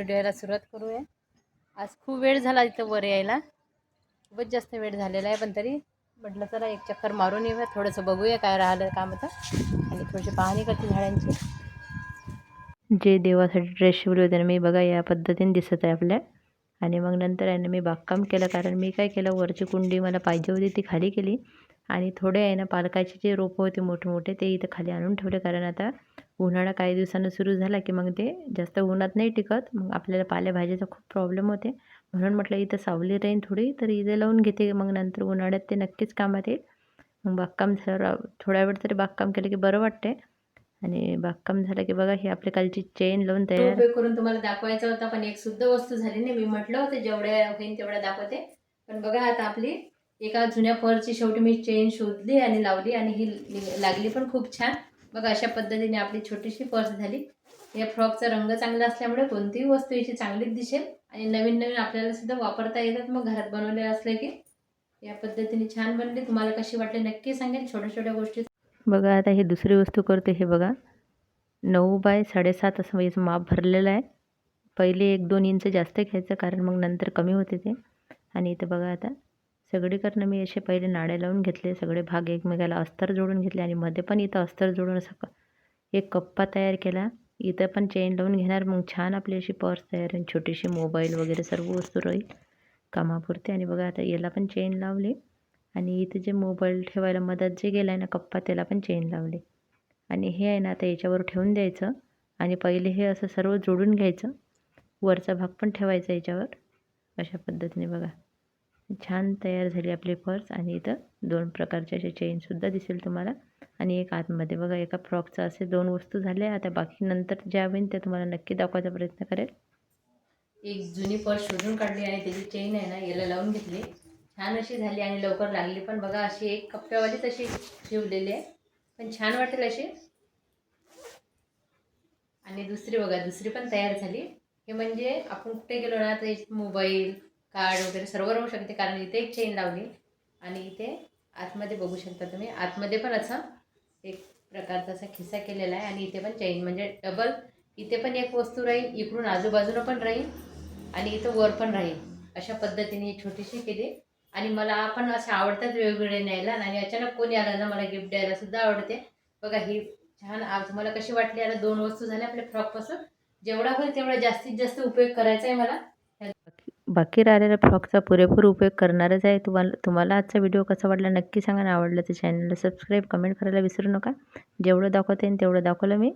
व्हिडिओला सुरुवात करूया. आज खूप वेळ झाला इथं वर यायला. खूपच जास्त वेळ झालेला आहे पण तरी म्हटलं चला एक चक्कर मारून येऊया थोडंसं बघूया काय राहिलं काम आता आणि थोडीशी पाहणी करते झाडांची. जे देवासाठी ड्रेस शिवले होते ना मी बघा या पद्धतीने दिसत आहे आपल्या. आणि मग नंतर आहे ना मी बागकाम केलं कारण मी काय केलं वरची कुंडी मला पाहिजे होती ती खाली केली. आणि थोडे आहे ना पालकाचे जे रोपं होते मोठे मोठे ते इथं खाली आणून ठेवले कारण आता उन्हाळा काही दिवसानं सुरू झाला की मग ते जास्त उन्हात नाही टिकत. मग आपल्याला पालेभाजीचा खूप प्रॉब्लेम होते. म्हणून म्हटलं इथं सावली राहीन थोडी तर इथे लावून घेते. मग नंतर उन्हाळ्यात ते नक्कीच कामात येईल. मग बागकाम झालं. थोड्या वेळ तरी बागकाम केलं की बरं वाटते आणि बागकाम झालं की बघा ही आपली कालची चेन लावून तयार उपयोग करून तुम्हाला दाखवायचा होता पण एक सुद्धा वस्तू झाली नाही. मी म्हटलं होतं जेवढ्या होईल तेवढ्या दाखवते. पण बघा आता आपली एका जुन्या फरची शेवटी मी चेन शोधली आणि लावली आणि ही लागली पण खूप छान. बघा अशा पद्धतीने आपली छोटीशी पर्स झाली. या फ्रॉकचा रंग चांगला असल्यामुळे कोणतीही वस्तू याची चांगलीच दिसेल. आणि नवीन नवीन आपल्याला सुद्धा वापरता येतात. मग घरात बनवले असले की या पद्धतीने छान बनली. तुम्हाला कशी वाटली नक्की सांगेल. छोट्या छोट्या गोष्टी बघा आता हे दुसरी वस्तू करते हे बघा. नऊ बाय साडेसात असं याचं माप भरलेलं आहे. पहिले एक दोन इंच जास्त घ्यायचं कारण मग नंतर कमी होते ते. आणि इथं बघा आता सगळीकडनं मी असे पहिले नाडे लावून घेतले सगळे भाग एकमेकाला अस्तर जोडून घेतले आणि मध्ये पण इथं अस्तर जोडून असं एक कप्पा तयार केला. इथं पण चेन लावून घेणार. मग छान आपली अशी पर्स तयार आणि छोटीशी मोबाईल वगैरे सर्व वस्तू राहील कामापुरते. आणि बघा आता याला पण चेन लावली. आणि इथं जे मोबाईल ठेवायला मदत जे गेला आहे ना कप्पा त्याला पण चेन लावली. आणि हे आहे ना आता याच्यावर ठेवून द्यायचं. आणि पहिले हे असं सर्व जोडून घ्यायचं. वरचा भाग पण ठेवायचा याच्यावर. अशा पद्धतीने बघा. छान तयार झाली आपली पर्स आणि इथं दोन प्रकारचे असे चेनसुद्धा दिसेल तुम्हाला. आणि एक आतमध्ये बघा एका फ्रॉकचं असे दोन वस्तू झाल्या आता बाकी नंतर ज्या होईन त्या तुम्हाला नक्की दाखवायचा प्रयत्न करेल. एक जुनी पर्स शोधून काढली आणि त्याची चेन आहे ना याला लावून घेतली. छान अशी झाली आणि लवकर लागली पण बघा अशी एक कप्प्यावालीच अशी शिवलेली आहे. पण छान वाटेल अशी. आणि दुसरी बघा दुसरी पण तयार झाली. हे म्हणजे आपण कुठे गेलो ना तर मोबाईल कार्ड वगैरे सर्व राहू शकते कारण इथे एक चेन लावली आणि इथे आतमध्ये बघू शकता तुम्ही. आतमध्ये पण असं एक प्रकारचा असा खिस्सा केलेला आहे आणि इथे पण चेन म्हणजे डबल इथे पण एक वस्तू राहील इकडून आजूबाजूला पण राहील आणि इथं वर पण राहील. अशा पद्धतीने छोटीशी केली. आणि मला पण असे आवडतात वेगवेगळे न्यायला आणि अचानक कोणी आलं ना मला गिफ्ट द्यायला सुद्धा आवडते. बघा ही छान आज तुम्हाला कशी वाटली? आता दोन वस्तू झाल्या आपल्या फ्रॉकपासून. जेवढा होईल तेवढा जास्तीत जास्त उपयोग करायचा आहे मला. बाकी राहिलेल्या फ्रॉकचा पुरेपूर उपयोग करणारच आहे. तुम्हाला तुम्हाला आजचा व्हिडिओ कसा वाटला नक्की सांगा आणि आवडलं तर चॅनलला सबस्क्राईब कमेंट करायला विसरू नका. जेवढं दाखवता तेवढं दाखवलं मी.